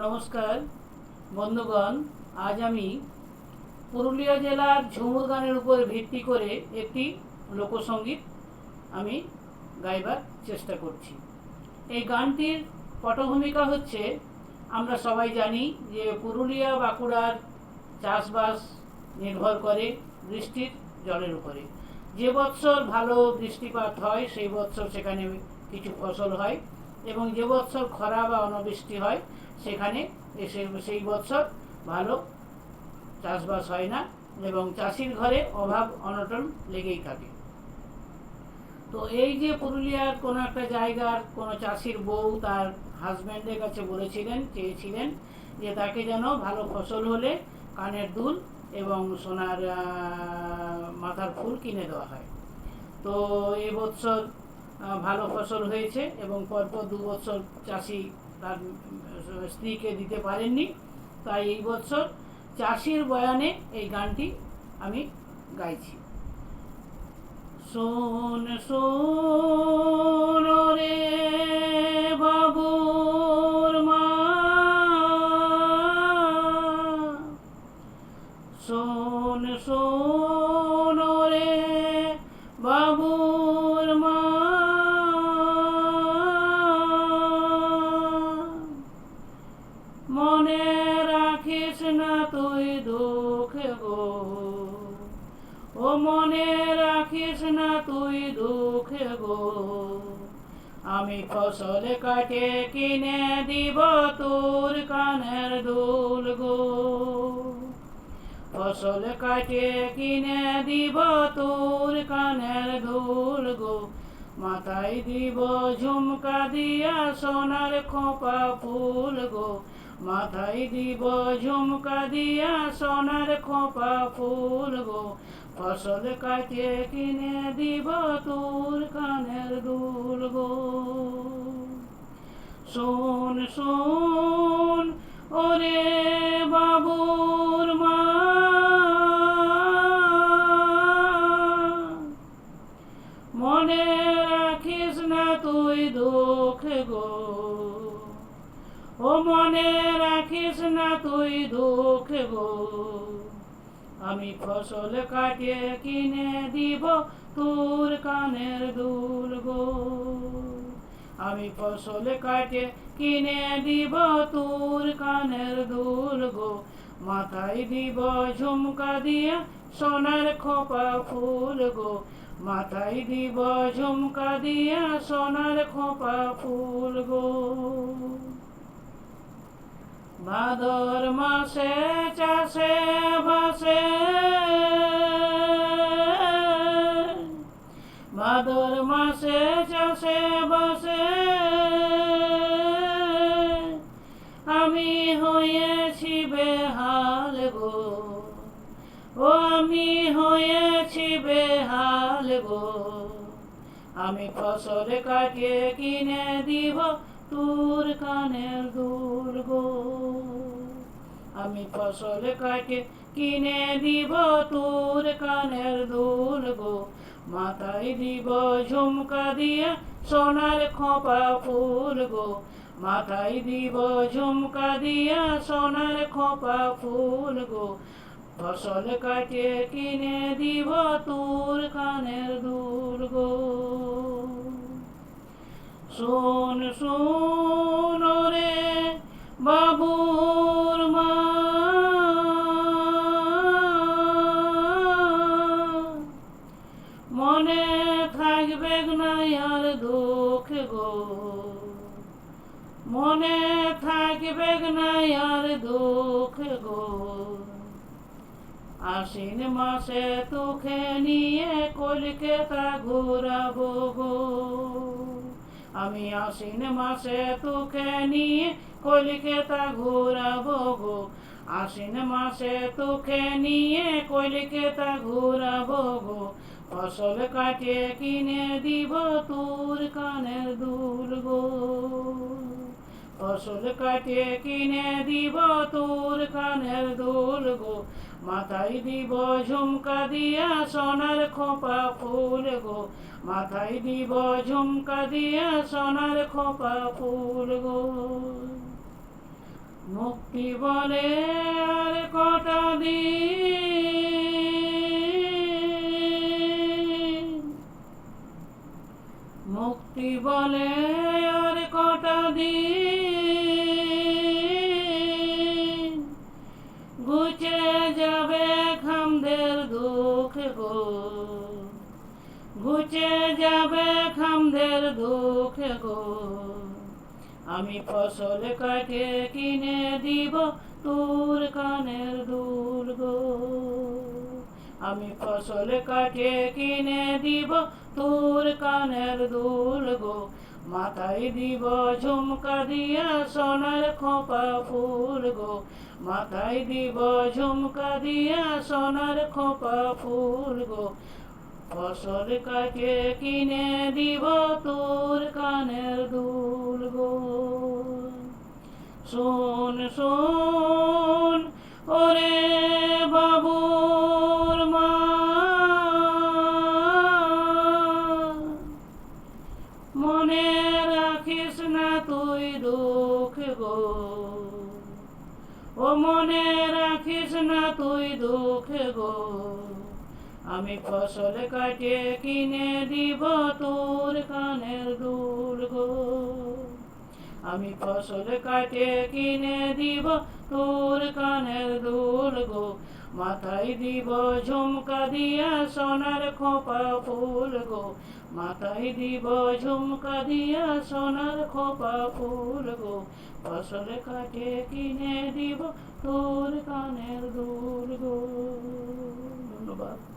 নমস্কার, বন্ধুগণ, আজ আমি পুরুলিয়া জেলার ঝুমুর গানের উপর ভিত্তি করে একটি লোকসঙ্গীত আমি গাইবার চেষ্টা করছি। এই গানটির পটভূমিকা হচ্ছে, আমরা সবাই জানি যে পুরুলিয়া বাঁকুড়ার চাষবাস নির্ভর করে বৃষ্টির জলের উপরে। যে বৎসর ভালো বৃষ্টিপাত হয়, সেই বৎসর সেখানে কিছু ফসল হয়। এবং যে বৎসর খরা বা অনাবৃষ্টি হয়, সেখানে সেই বৎসর ভালো চাষবাস হয় না এবং চাষির ঘরে অভাব, অনটন লেগেই থাকে। তো এই যে পুরুলিয়ার কোনো একটা জায়গার কোনো চাষির বউ তার হাজব্যান্ডের কাছে বলেছিলেন, চেয়েছিলেন যে তাকে যেন ভালো ফসল হলে কানের দুল এবং সোনার মাথার ফুল কিনে দেওয়া হয়। তো এবছর ভালো ফসল হয়েছে এবং পরপর দু বছর চাষি তার স্ত্রীকে দিতে পারেননি। তাই এই বছর চাষির বয়ানে এই গানটি আমি গাইছি। শোন শোন রে বাবুর মা। শোন শোন মনে রাখিস না তুই দুঃখ গো। ও মনে রাখিস না তুই দুঃখ গো। আমি ফসল কাটে কিনে দিব তোর কানের দুল গো। ফসল কাটে কিনে দিব তোর কানের দুল গো। মাথায় দিব ঝুমকা দিয়া সোনার খোপা ফুল গো। মাথায় দিব ঝুমকা দিয়া সোনার খোপা ফুল গো। ফসল কাটিয়ে কিনে দিব তোর কানের দুল গো। শোন শোন, ওরে মনে রাখিস না তুই দুঃখ গো। আমি ফসল কাটিয়ে কিনে দিব তোর কানের দুল গো। আমি ফসল কাটে কিনে দিব তোর কানের দুল গো। মাথায় দিব ঝুমকা দিয়া সোনার খোপা ফুল গো। মাথায় দিব ঝুমকা দিয়া সোনার খোপা ফুল গো। ভাদর মাসে চাষে বাসে ভাদর মাসে চাষে বাসে আমি হয়েছি বেহাল গো। ও আমি হয়েছি বেহাল গো। আমি ফসল কাটিয়ে কিনে দিব? তোর কানের দুল গো। আমি ফসল কাটে কিনে দিব? তোর কানের দুল গো। মাথায় দিব ঝুমকা দিয়া সোনার খোপা ফুল গো। মাথায় দিব ঝুমকা দিয়া সোনার খোপা ফুল গো। ফসল কাটে কিনে দিব? তোর কানের দুল গো। শোন শোন রে বাবুর মা। মনে থাকবে না আর দুঃখ গো। মনে থাকবে না আর দুঃখ গো। আশ্বিন মাসে তোকে নিয়ে কলকাতা ঘুরাবো গো। আমি আশ্বিন মাসে তোকে নিয়ে কলকাতা ঘুরাবো গো। আশ্বিন মাসে তোকে নিয়ে কলকাতা ঘুরাবো গো। ফসল কাটিয়ে কিনে দিব তোর কানের দুল গো। ফসল কাটিয়ে কিনে দিব তোর কানের দুল গো। মাথায় দিব ঝুমকা দিয়া সোনার খোপা ফুল গো। মাথায় দিব ঝুমকা দিয়া সোনার খোপা ফুল গো। মুক্তি বলে আর দিন? মুক্তি বলে আর কটা দিন? ঘুচে যাবে খামদের দুঃখ গো। আমি ফসল কাটে কিনে দিব তোর কানের দুল গো? আমি ফসল কাটে কিনে দিব তোর কানের দুল গো? মাথায় দিব ঝুমকা দিয়া সোনার খোপা ফুল গো। মাথায় দিব ঝুমকা দিয়া সোনার খোপা ফুল গো। ফসল কাটে কিনে দিব তোর কানের দুল গো। শোন শোন, ওরে দুঃখ গো। ও মনে রাখিস না তুই দুঃখ গো। আমি ফসল কাটে কিনে দিব তোর কানের দুল গো। আমি ফসল কাটে কিনে দিব তোর কানের দুল গো। মাথায় দিব ঝুমকা দিয়া সোনার খোপা ফুল গো। মাথায় দিব ঝুমকা দিয়া সোনার খোপা ফুল গো। ফসল কাটে কিনে দিব তোর কানের দুল গো। ধন্যবাদ।